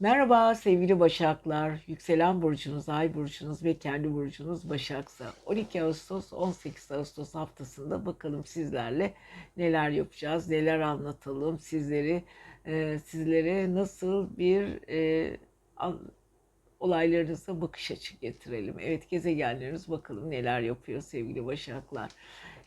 Merhaba sevgili Başaklar. Yükselen burcunuz, ay burcunuz ve kendi burcunuz Başaksa. 12 Ağustos 18 Ağustos haftasında bakalım sizlerle neler yapacağız, neler anlatalım, sizleri e, sizlere nasıl bir e, an- olaylarınıza bakış açı getirelim. Evet gezegenleriniz bakalım neler yapıyor sevgili Başaklar.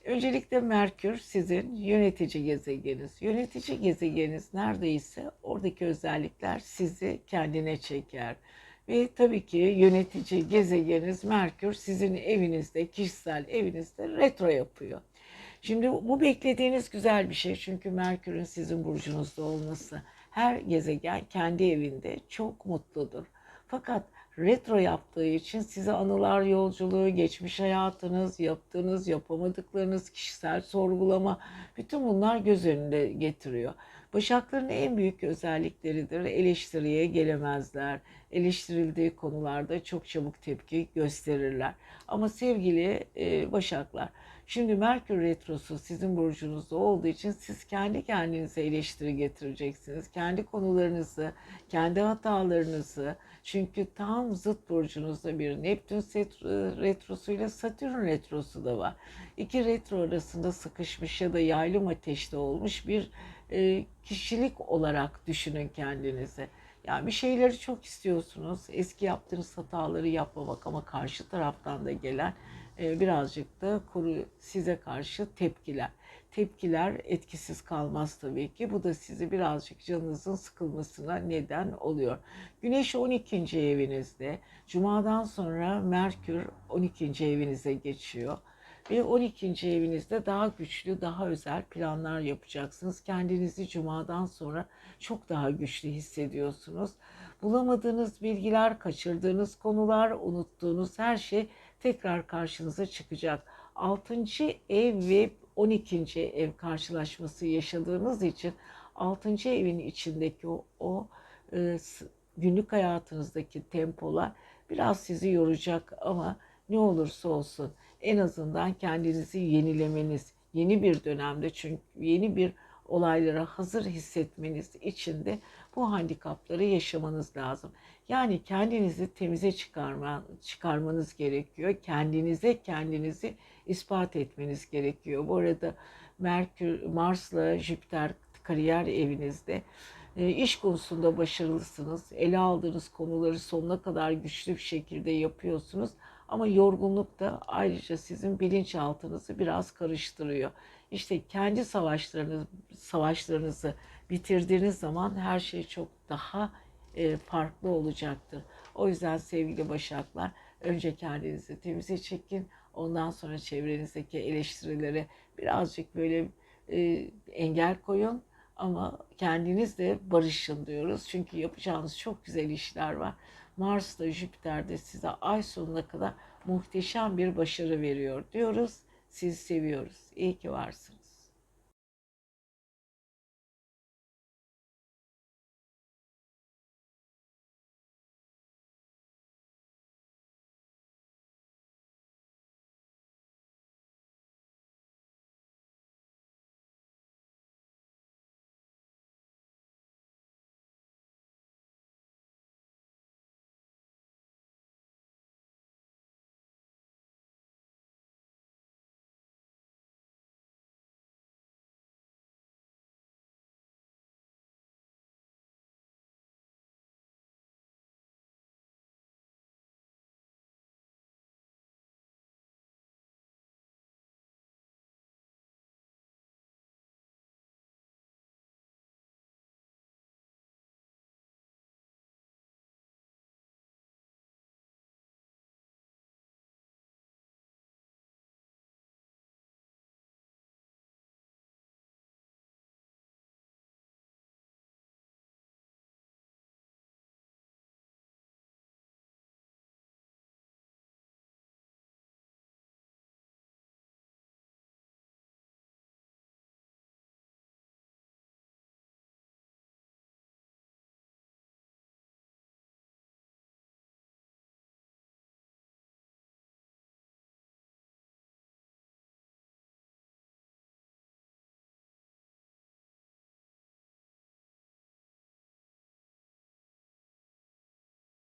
Öncelikle Merkür sizin yönetici gezegeniniz. Yönetici gezegeniniz neredeyse oradaki özellikler sizi kendine çeker. Ve tabii ki yönetici gezegeniniz Merkür sizin evinizde, kişisel evinizde retro yapıyor. Şimdi bu beklediğiniz güzel bir şey çünkü Merkür'ün sizin burcunuzda olması. Her gezegen kendi evinde çok mutludur. Fakat retro yaptığı için size anılar yolculuğu, geçmiş hayatınız, yaptığınız, yapamadıklarınız, kişisel sorgulama, bütün bunlar göz önünde getiriyor. Başakların en büyük özellikleridir. Eleştiriye gelemezler. Eleştirildiği konularda çok çabuk tepki gösterirler. Ama sevgili e, Başaklar, şimdi Merkür Retrosu sizin burcunuzda olduğu için siz kendi kendinize eleştiri getireceksiniz. Kendi konularınızı, kendi hatalarınızı, çünkü tam zıt burcunuzda bir Neptün set- retrosuyla Satürn retrosu da var. İki retro arasında sıkışmış ya da yaylım ateşte olmuş bir e, kişilik olarak düşünün kendinizi. Yani bir şeyleri çok istiyorsunuz. Eski yaptığınız hataları yapmamak ama karşı taraftan da gelen e, birazcık da kuru size karşı tepkiler. Tepkiler etkisiz kalmaz tabii ki. Bu da sizi birazcık canınızın sıkılmasına neden oluyor. Güneş 12. evinizde. Cuma'dan sonra Merkür 12. evinize geçiyor. Ve 12. evinizde daha güçlü, daha özel planlar yapacaksınız. Kendinizi cumadan sonra çok daha güçlü hissediyorsunuz. Bulamadığınız bilgiler, kaçırdığınız konular, unuttuğunuz her şey tekrar karşınıza çıkacak. 6. ev ve 12. ev karşılaşması yaşadığınız için 6. evin içindeki o, o e, günlük hayatınızdaki tempolar biraz sizi yoracak ama ne olursa olsun en azından kendinizi yenilemeniz, yeni bir dönemde çünkü yeni bir olaylara hazır hissetmeniz için de bu handikapları yaşamanız lazım. Yani kendinizi temize çıkarma, çıkarmanız gerekiyor. Kendinize kendinizi ispat etmeniz gerekiyor. Bu arada Merkür, Mars'la Jüpiter kariyer evinizde. E, iş konusunda başarılısınız. Ele aldığınız konuları sonuna kadar güçlü bir şekilde yapıyorsunuz. Ama yorgunluk da ayrıca sizin bilinçaltınızı biraz karıştırıyor. İşte kendi savaşlarınız, savaşlarınızı bitirdiğiniz zaman her şey çok daha e, farklı olacaktır. O yüzden sevgili Başaklar önce kendinizi temize çekin. Ondan sonra çevrenizdeki eleştirilere birazcık böyle e, engel koyun. Ama kendiniz de barışın diyoruz. Çünkü yapacağınız çok güzel işler var. Mars'ta, Jüpiter'de size ay sonuna kadar muhteşem bir başarı veriyor diyoruz. Sizi seviyoruz. İyi ki varsınız.